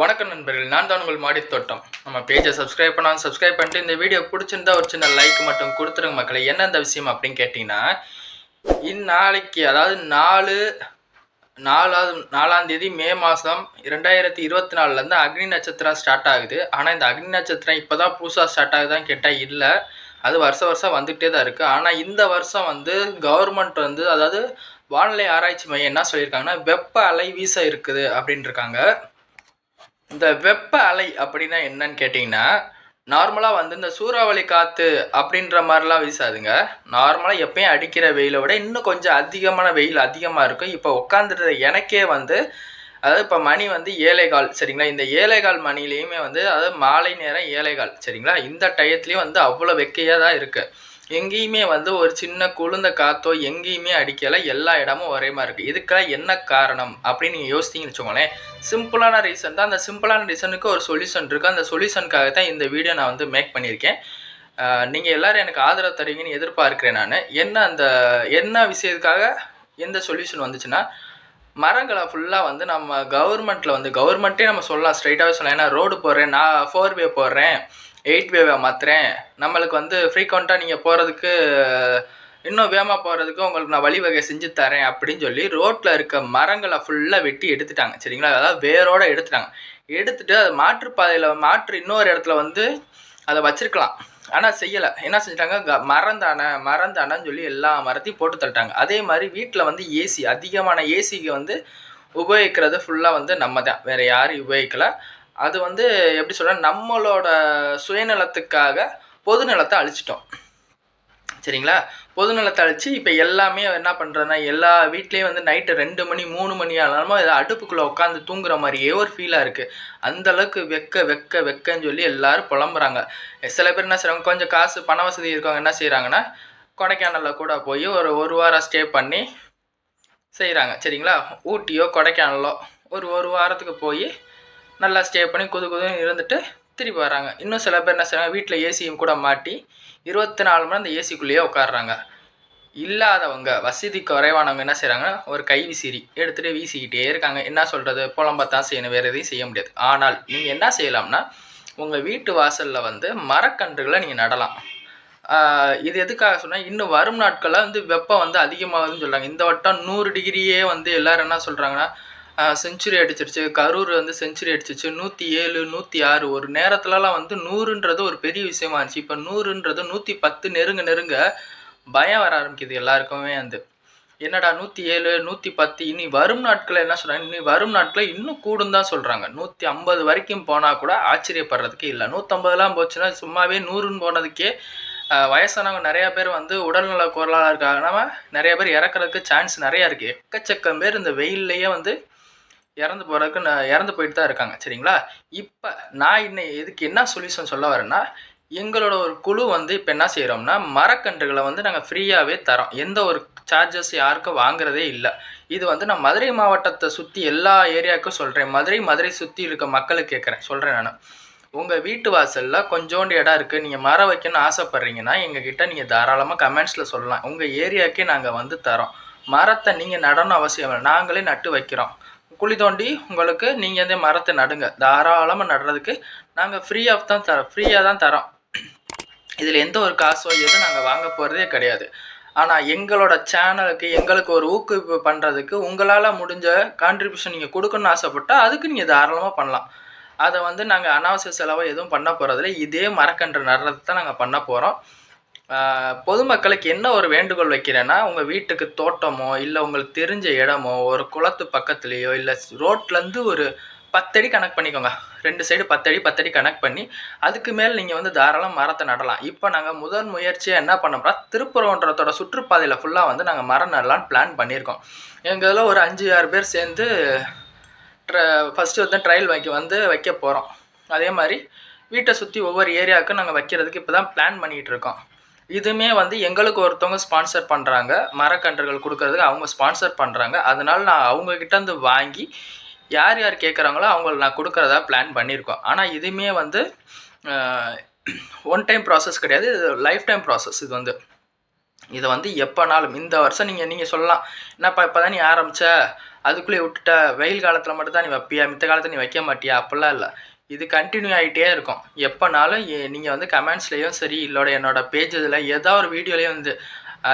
வணக்கம் நண்பர்கள் நான் தான் உங்கள் மாடி தோட்டம். நம்ம பேஜை சப்ஸ்கிரைப் பண்ணாலும் சப்ஸ்கிரைப் பண்ணிட்டு இந்த வீடியோ பிடிச்சிருந்தா ஒரு சின்ன லைக் மட்டும் கொடுத்துருங்க மக்களை. என்ன விஷயம் அப்படின்னு கேட்டிங்கன்னா இந்நாளைக்கு அதாவது நாலு நாலாவது நாலாம் தேதி மே மாதம் ரெண்டாயிரத்தி இருபத்தி நாலுலேருந்து அக்னி நட்சத்திரம் ஸ்டார்ட் ஆகுது. ஆனால் இந்த அக்னி நட்சத்திரம் இப்போ தான் புதுசாக ஸ்டார்ட் ஆகுதான்னு கேட்டால் இல்லை. அது வருஷம் வருஷம் வந்துகிட்டே தான் இருக்குது ஆனால் இந்த வருஷம் வந்து கவர்மெண்ட் வந்து அதாவது வானிலை ஆராய்ச்சி மையம் என்ன சொல்லியிருக்காங்கன்னா வெப்ப அலை வீச இருக்குது அப்படின்ட்டுருக்காங்க இந்த வெப்ப அலை அப்படின்னா என்னன்னு கேட்டிங்கன்னா நார்மலாக வந்து இந்த சூறாவளி காற்று அப்படின்ற மாதிரிலாம் வீசாதுங்க. நார்மலாக எப்பயும் அடிக்கிற வெயிலை விட இன்னும் கொஞ்சம் அதிகமான வெயில் அதிகமாக இருக்கும். இப்போ உட்காந்துட்டு எனக்கே வந்து அதாவது இப்போ மணி வந்து ஏழைகால் சரிங்களா? இந்த ஏழைகால் மணிலேயுமே வந்து அதாவது மாலை நேரம் ஏழைகால் சரிங்களா? இந்த டயத்துலேயும் வந்து அவ்வளோ வெக்கையாக தான் இருக்குது எங்கேயுமே வந்து ஒரு சின்ன குளிர்ந்த காற்றோ எங்கேயுமே அடிக்கலை. எல்லா இடமும் ஒரே மாதிரி இருக்குது இதுக்கெல்லாம் என்ன காரணம் அப்படின்னு நீங்கள் யோசித்தீங்கன்னு வச்சுக்கோங்களேன். சிம்பிளான ரீசன் தான். அந்த சிம்பிளான ரீசனுக்கு ஒரு சொல்யூஷன் இருக்குது அந்த சொல்யூஷனுக்காக தான் இந்த வீடியோ நான் வந்து மேக் பண்ணியிருக்கேன். நீங்கள் எல்லோரும் எனக்கு ஆதரவு தருவீங்கன்னு எதிர்பார்க்குறேன் நான். என்ன அந்த என்ன விஷயத்துக்காக எந்த சொல்யூஷன் வந்துச்சுன்னா மரங்களை ஃபுல்லாக வந்து நம்ம கவர்மெண்ட்டில் வந்து கவர்மெண்ட்டே நம்ம சொல்லலாம். ஸ்ட்ரைட்டாகவே சொல்லலாம். ஏன்னா ரோடு போடுறேன் நான் ஃபோர் வே போடுறேன். எயிட் வேவை மாற்றுறேன் நம்மளுக்கு வந்து ஃப்ரீக்வெண்ட்டாக நீங்கள் போகிறதுக்கு இன்னும் வேகமாக போகிறதுக்கு உங்களுக்கு நான் வழிவகை செஞ்சு தரேன் அப்படின்னு சொல்லி ரோட்டில் இருக்க மரங்களை ஃபுல்லாக வெட்டி எடுத்துட்டாங்க. சரிங்களா? அதாவது வேரோட எடுத்துட்டாங்க. எடுத்துட்டு அது மாற்றுப்பாதையில் மாற்று இன்னொரு இடத்துல வந்து அதை வச்சுருக்கலாம். ஆனால் செய்யலை. என்ன செஞ்சிட்டாங்க? க மரம் தானே மரம் தானேன்னு சொல்லி எல்லா மரத்தையும் போட்டு தள்ளிட்டாங்க. அதே மாதிரி வீட்டில் வந்து ஏசி அதிகமான ஏசிக்கு வந்து உபயோகிக்கிறது ஃபுல்லாக வந்து நம்ம தான். வேறு யாரும் உபயோகிக்கலை. அது வந்து எப்படி சொல்ற நம்மளோட சுயநலத்துக்காக பொது நலத்தை அழிச்சிட்டோம். சரிங்களா? பொது நலத்தை அழிச்சு இப்போ எல்லாமே என்ன பண்ணுறதுனா எல்லா வீட்லேயும் வந்து நைட்டு ரெண்டு மணி மூணு மணி ஆனாலும் ஏதோ அடுப்புக்குள்ளே உட்காந்து தூங்குற மாதிரியே ஒரு ஃபீலாக இருக்குது அந்தளவுக்கு வெக்க வெக்க வெக்கன்னு சொல்லி எல்லோரும் புலம்புறாங்க. சில பேர் என்ன செய்கிறாங்க கொஞ்சம் காசு பண வசதி இருக்கவங்க என்ன செய்கிறாங்கன்னா கொடைக்கானலில் கூட போய் ஒரு ஒரு வாரம் ஸ்டே பண்ணி செய்கிறாங்க சரிங்களா? ஊட்டியோ கொடைக்கானலோ ஒரு ஒரு வாரத்துக்கு போய் நல்லா ஸ்டே பண்ணி கொது கொதுன்னு இருந்துட்டு திருப்பி வராங்க இன்னும் சில பேர் என்ன செய்வாங்க வீட்டில் ஏசியும் கூட மாட்டி இருபத்தி நாலு மணி அந்த ஏசிக்குள்ளேயே உட்காடுறாங்க இல்லாதவங்க வசதி குறைவானவங்க என்ன செய்கிறாங்க ஒரு கை விசிறி எடுத்துகிட்டு வீசிக்கிட்டே இருக்காங்க. என்ன சொல்கிறது புலம்பத்தான் செய்யணும் வேறு எதையும் செய்ய முடியாது. ஆனால் நீங்கள் என்ன செய்யலாம்னா உங்கள் வீட்டு வாசலில் வந்து மரக்கன்றுகளை நீங்கள் நடலாம். இது எதுக்காக சொன்னால் இன்னும் வரும் நாட்களில் வந்து வெப்பம் வந்து அதிகமாகுதுன்னு சொல்கிறாங்க இந்த வட்டம் நூறு டிகிரியே வந்து எல்லோரும் என்ன சொல்கிறாங்கன்னா செஞ்சுரி அடிச்சிருச்சு. கரூர் வந்து செஞ்சுரி அடிச்சிச்சு நூற்றி ஏழு நூற்றி ஆறு ஒரு நேரத்துலலாம் வந்து நூறுன்றது ஒரு பெரிய விஷயமா இருந்துச்சு. இப்போ நூறுன்றது நூற்றி பத்து நெருங்க நெருங்க பயம் வர ஆரம்பிக்குது எல்லாருக்குமே வந்து. என்னடா நூற்றி ஏழு நூற்றி பத்து இனி வரும் நாட்களில் என்ன சொல்கிறாங்க இனி வரும் நாட்களில் இன்னும் கூடும் தான் சொல்கிறாங்க நூற்றி ஐம்பது வரைக்கும் போனால் கூட ஆச்சரியப்படுறதுக்கு இல்லை. நூற்றம்பதுலாம் போச்சுன்னா சும்மாவே நூறுன்னு போனதுக்கே வயசானவங்க நிறையா பேர் வந்து உடல்நல குரலாக இருக்காங்க. நிறைய பேர் இறக்குறதுக்கு சான்ஸ் நிறையா இருக்குது எக்கச்சக்கம் பேர் இந்த வெயில்லையே வந்து இறந்து போகிறதுக்கு நான் இறந்து போயிட்டு தான் இருக்காங்க சரிங்களா? இப்போ நான் இன்னும் இதுக்கு என்ன சொல்யூஷன் சொல்ல வரேன்னா எங்களோட ஒரு குழு வந்து இப்போ என்ன செய்கிறோம்னா மரக்கன்றுகளை வந்து நாங்கள் ஃப்ரீயாகவே தரோம். எந்த ஒரு சார்ஜஸ் யாருக்கும் வாங்குறதே இல்லை. இது வந்து நான் மதுரை மாவட்டத்தை சுற்றி எல்லா ஏரியாவுக்கும் சொல்கிறேன் மதுரை மதுரை சுற்றி இருக்க மக்களுக்கு கேட்குறேன் சொல்கிறேன் நான். உங்கள் வீட்டு வாசலில் கொஞ்சோண்டு இடம் இருக்குது நீங்கள் மரம் வைக்கணும்னு ஆசைப்பட்றீங்கன்னா எங்ககிட்ட நீங்கள் தாராளமாக கமெண்ட்ஸில் சொல்லலாம். உங்கள் ஏரியாவுக்கே நாங்கள் வந்து தரோம். மரத்தை நீங்கள் நடணும் அவசியம் இல்லை. நாங்களே நட்டு வைக்கிறோம். குழி தோண்டி உங்களுக்கு நீங்கள் வந்து மரத்தை நடுங்க. தாராளமாக நடுறதுக்கு நாங்கள் ஃப்ரீ ஆஃப் தான் தரோம் ஃப்ரீயாக தான் தரோம். இதில் எந்த ஒரு காசோ எதுவும் நாங்கள் வாங்க போகிறதே கிடையாது. ஆனால் எங்களோட சேனலுக்கு எங்களுக்கு ஒரு ஊக்குவிப்பு பண்ணுறதுக்கு உங்களால் முடிஞ்ச கான்ட்ரிபியூஷன் நீங்கள் கொடுக்கணும்னு ஆசைப்பட்டால் அதுக்கு நீங்கள் தாராளமாக பண்ணலாம். அதை வந்து நாங்கள் அனாவசிய செலவாக எதுவும் பண்ண போகிறதில்ல இதே மரக்கன்று நடுறது தான் நாங்கள் பண்ண போகிறோம் பொதுமக்களுக்கு என்ன ஒரு வேண்டுகோள் வைக்கிறேன்னா உங்கள் வீட்டுக்கு தோட்டமோ இல்லை உங்களுக்கு தெரிஞ்ச இடமோ ஒரு குளத்து பக்கத்துலேயோ இல்லை ரோட்லேருந்து ஒரு பத்தடி கனெக்ட் பண்ணிக்கோங்க. ரெண்டு சைடு பத்தடி பத்தடி கனெக்ட் பண்ணி அதுக்கு மேல் நீங்கள் வந்து தாராளம் மரத்தை நடலாம். இப்போ நாங்கள் முதல் முயற்சியாக என்ன பண்ணோம்னா திருப்பரங்குன்றத்தோட சுற்றுப்பாதையில் ஃபுல்லாக வந்து நாங்கள் மரம் நடலான்னு பிளான் பண்ணியிருக்கோம். எங்கள் ஒரு அஞ்சு ஆறு பேர் சேர்ந்து ட்ர ஃபஸ்ட்டு வந்து ட்ரையல் வைக்க வந்து வைக்க போகிறோம் அதே மாதிரி வீட்டை சுற்றி ஒவ்வொரு ஏரியாவுக்கும் நாங்கள் வைக்கிறதுக்கு இப்போ தான் பிளான் பண்ணிகிட்டு இருக்கோம். இதுவுமே வந்து எங்களுக்கு ஒருத்தவங்க ஸ்பான்சர் பண்ணுறாங்க மரக்கன்றுகள் கொடுக்கறதுக்கு அவங்க ஸ்பான்சர் பண்ணுறாங்க அதனால் நான் அவங்கக்கிட்டேருந்து வாங்கி யார் யார் கேட்குறாங்களோ அவங்கள நான் கொடுக்குறதா பிளான் பண்ணியிருக்கோம் ஆனால் இதுவுமே வந்து ஒன் டைம் ப்ராசஸ் கிடையாது. இது லைஃப் டைம் ப்ராசஸ் இது வந்து. இதை வந்து எப்போனாலும் இந்த வருஷம் நீங்கள் நீங்கள் சொல்லலாம். என்னப்பா இப்போ தான் நீ ஆரம்பித்த அதுக்குள்ளே விட்டுட்ட. வெயில் காலத்தில் மட்டும் தான் நீ வைப்பியா? மித்த காலத்தில் நீ வைக்க மாட்டியா? அப்படிலாம் இல்லை. இது கண்டினியூ ஆகிட்டே இருக்கும். எப்போனாலும் நீங்கள் வந்து கமெண்ட்ஸ்லேயும் சரி இல்லோட என்னோட பேஜ் இதில் ஏதோ ஒரு வீடியோலேயும் வந்து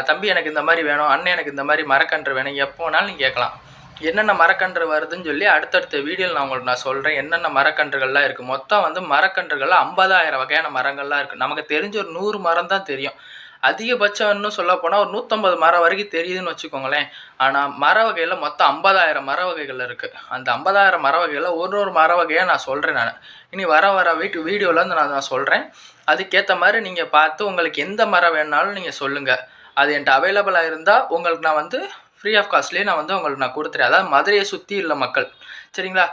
தம்பி எனக்கு இந்த மாதிரி வேணும் அண்ணன் எனக்கு இந்த மாதிரி மரக்கன்று வேணும் எப்போ வேணாலும் நீங்கள் கேட்கலாம். என்னென்ன மரக்கன்று வருதுன்னு சொல்லி அடுத்தடுத்த வீடியோவில் நான் உங்களுக்கு நான் சொல்கிறேன் என்னென்ன மரக்கன்றுகள்லாம் இருக்குது மொத்தம் வந்து மரக்கன்றுகளில் ஐம்பதாயிரம் வகையான மரங்கள்லாம் இருக்குது நமக்கு தெரிஞ்ச ஒரு நூறு மரம் தான் தெரியும். அதிகபட்சம் இன்னும் சொல்ல போனால் ஒரு நூற்றம்பது மரம் வரைக்கும் தெரியுதுன்னு வச்சுக்கோங்களேன். ஆனால் மர வகையில் மொத்தம் ஐம்பதாயிரம் மர வகைகள் இருக்குது அந்த ஐம்பதாயிரம் மர வகையில் ஒரு ஒரு மர வகையாக நான் சொல்கிறேன் நான். இனி வர வர வீட்டு வீடியோவில் வந்து நான் நான் சொல்கிறேன் அதுக்கேற்ற மாதிரி நீங்கள் பார்த்து உங்களுக்கு எந்த மரம் வேணாலும் நீங்கள் சொல்லுங்கள் அது என்கிட்ட அவைலபிளாக இருந்தால் உங்களுக்கு நான் வந்து ஃப்ரீ ஆஃப் காஸ்ட்லேயே நான் வந்து உங்களுக்கு நான் கொடுத்துறேன். அதாவது மதுரையை சுற்றி உள்ள மக்கள். சரிங்களா?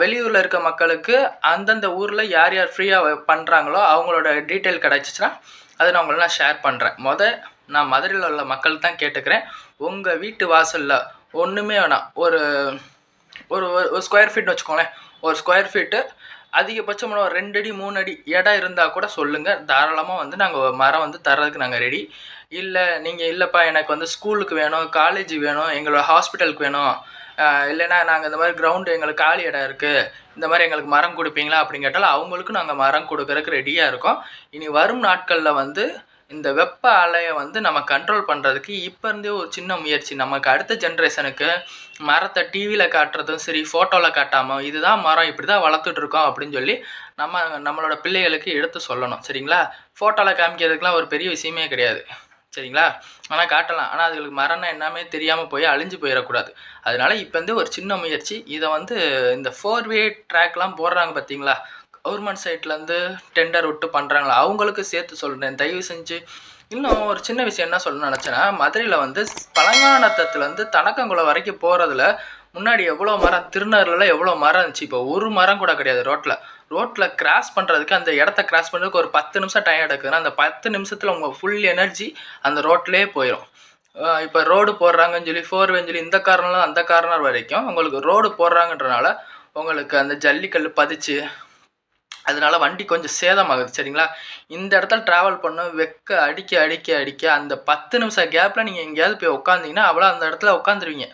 வெளியூரில் இருக்க மக்களுக்கு அந்தந்த ஊரில் யார் யார் ஃப்ரீயாக பண்ணுறாங்களோ அவங்களோட டீட்டெயில் கிடச்சிச்சின்னா அதை நான் உங்களை நான் ஷேர் பண்ணுறேன் முத நான் மதுரையில் உள்ள மக்கள் தான் கேட்டுக்கிறேன். உங்கள் வீட்டு வாசலில் ஒன்றுமே வேணாம். ஒரு ஒரு ஒரு ஸ்கொயர் ஃபீட்னு வச்சுக்கோங்களேன். ஒரு ஸ்கொயர் ஃபீட்டு அதிகபட்சம் ஒரு ரெண்டு அடி மூணு அடி இடம் இருந்தால் கூட சொல்லுங்கள் தாராளமாக வந்து நாங்கள் மரம் வந்து தர்றதுக்கு நாங்கள் ரெடி இல்லை நீங்கள் இல்லைப்பா எனக்கு வந்து ஸ்கூலுக்கு வேணும் காலேஜ் வேணும் எங்களோட ஹாஸ்பிட்டலுக்கு வேணும். இல்லைன்னா நாங்கள் இந்த மாதிரி கிரவுண்டு எங்களுக்கு காலி இடம் இருக்குது இந்த மாதிரி எங்களுக்கு மரம் கொடுப்பீங்களா அப்படின்னு கேட்டாலும் அவங்களுக்கும் நாங்கள் மரம் கொடுக்கறதுக்கு ரெடியாக இருக்கோம். இனி வரும் நாட்களில் வந்து இந்த வெப்ப அலையை வந்து நம்ம கண்ட்ரோல் பண்ணுறதுக்கு இப்போ இருந்தே ஒரு சின்ன முயற்சி. நமக்கு அடுத்த ஜென்ரேஷனுக்கு மரத்தை டிவியில் காட்டுறதும் சரி ஃபோட்டோவில் காட்டாமல் இதுதான் மரம் இப்படி தான் வளர்த்துட்ருக்கோம் அப்படின்னு சொல்லி நம்ம நம்மளோட பிள்ளைகளுக்கு எடுத்து சொல்லணும். சரிங்களா? ஃபோட்டோவில் காமிக்கிறதுக்குலாம் ஒரு பெரிய விஷயமே கிடையாது. சரிங்களா? ஆனால் காட்டலாம். ஆனால் அதுகளுக்கு மரணம் என்னமே தெரியாமல் போய் அழிஞ்சு போயிடக்கூடாது அதனால இப்போ வந்து ஒரு சின்ன முயற்சி. இதை வந்து இந்த ஃபோர் வே ட்ராக்லாம் போடுறாங்க பார்த்தீங்களா கவர்மெண்ட் சைட்லேருந்து டெண்டர் விட்டு பண்ணுறாங்களா அவங்களுக்கு சேர்த்து சொல்கிறேன் தயவு செஞ்சு. இன்னும் ஒரு சின்ன விஷயம் என்ன சொல்லணும்னு நினச்சேன்னா மதுரையில் வந்து பழங்கானத்தத்துலேருந்து தனக்கங்குளம் வரைக்கும் போகிறதுல முன்னாடி எவ்வளோ மரம் திருநூறில் எவ்வளோ மரம் இருந்துச்சு? இப்போ ஒரு மரம் கூட கிடையாது ரோட்டில் ரோட்டில் கிராஸ் பண்ணுறதுக்கு அந்த இடத்த கிராஸ் பண்ணுறதுக்கு ஒரு பத்து நிமிஷம் டைம் எடுக்குதுன்னா அந்த பத்து நிமிஷத்தில் உங்கள் ஃபுல் எனர்ஜி அந்த ரோட்லேயே போயிடும் இப்போ ரோடு போடுறாங்கன்னு சொல்லி ஃபோர் வேன்னு சொல்லி இந்த காரணம் அந்த காரணம் வரைக்கும் உங்களுக்கு ரோடு போடுறாங்கன்றனால உங்களுக்கு அந்த ஜல்லிக்கல் பதிச்சு அதனால வண்டி கொஞ்சம் சேதமாகுது சரிங்களா? இந்த இடத்துல ட்ராவல் பண்ண வெக்க அடிக்க அடிக்க அடிக்க அந்த பத்து நிமிஷம் கேப்பில் நீங்கள் எங்கேயாவது போய் உட்காந்திங்கன்னா அவ்வளோ அந்த இடத்துல உட்காந்துருவீங்க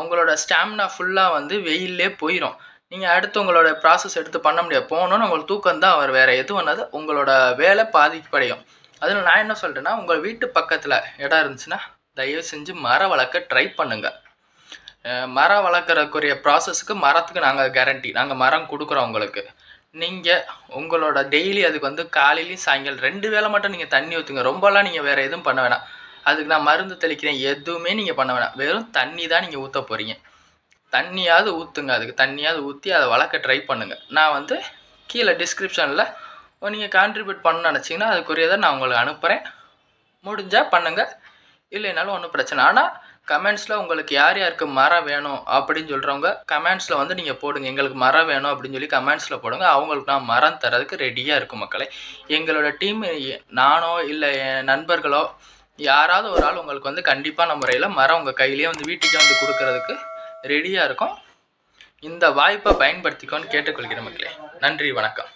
உங்களோட ஸ்டாமினா ஃபுல்லாக வந்து வெயிலே போயிடும் நீங்கள் அடுத்து உங்களோட ப்ராசஸ் எடுத்து பண்ண முடியாது. போகணுன்னு உங்களுக்கு தூக்கம் தான் அவர் வேறு எது பண்ணாது உங்களோட வேலை பாதிப்படையும். அதில் நான் என்ன சொல்கிறேன்னா உங்கள் வீட்டு பக்கத்தில் இடம் இருந்துச்சுன்னா தயவு செஞ்சு மரம் வளர்க்க ட்ரை பண்ணுங்கள் மரம் வளர்க்குறக்குரிய ப்ராசஸ்க்கு மரத்துக்கு நாங்கள் கேரண்டி நாங்கள் மரம் கொடுக்குறோம் உங்களுக்கு. நீங்கள் உங்களோட டெய்லி அதுக்கு வந்து காலையிலையும் சாயங்காலம் ரெண்டு வேளை மட்டும் நீங்கள் தண்ணி ஊற்றுங்க ரொம்பலாம் நீங்கள் வேறு எதுவும் பண்ண வேணாம். அதுக்கு நான் மருந்து தெளிக்கிறேன். எதுவுமே நீங்கள் பண்ண வேணாம். வெறும் தண்ணி தான் நீங்கள் ஊற்ற போகிறீங்க தண்ணியாவது ஊற்றுங்க அதுக்கு தண்ணியாவது ஊற்றி அதை வளர்க்க ட்ரை பண்ணுங்கள் நான் வந்து கீழே டிஸ்கிரிப்ஷனில் நீங்கள் கான்ட்ரிபியூட் பண்ண நினச்சிங்கன்னா அதுக்குரியதை நான் உங்களுக்கு அனுப்புகிறேன் முடிஞ்சால் பண்ணுங்கள் இல்லைனாலும் ஒன்றும் பிரச்சனை ஆனால் கமெண்ட்ஸில் உங்களுக்கு யார் யாருக்கு மரம் வேணும் அப்படின்னு சொல்கிறவங்க கமெண்ட்ஸில் வந்து நீங்கள் போடுங்க. எங்களுக்கு மரம் வேணும் அப்படின்னு சொல்லி கமெண்ட்ஸில் போடுங்க. அவங்களுக்கு நான் மரம் தரதுக்கு ரெடியாக இருக்கும் மக்களே. எங்களோட டீம் நானோ இல்லை என் நண்பர்களோ யாராவது ஒரு ஆள் உங்களுக்கு வந்து கண்டிப்பான முறையில் மரம் உங்கள் கையிலேயே வந்து வீட்டுக்கே வந்து கொடுக்கறதுக்கு ரெடியாக இருக்கும். இந்த வாய்ப்பை பயன்படுத்திக்கோன்னு கேட்டுக்கொள்கிறேன் மக்களே. நன்றி வணக்கம்.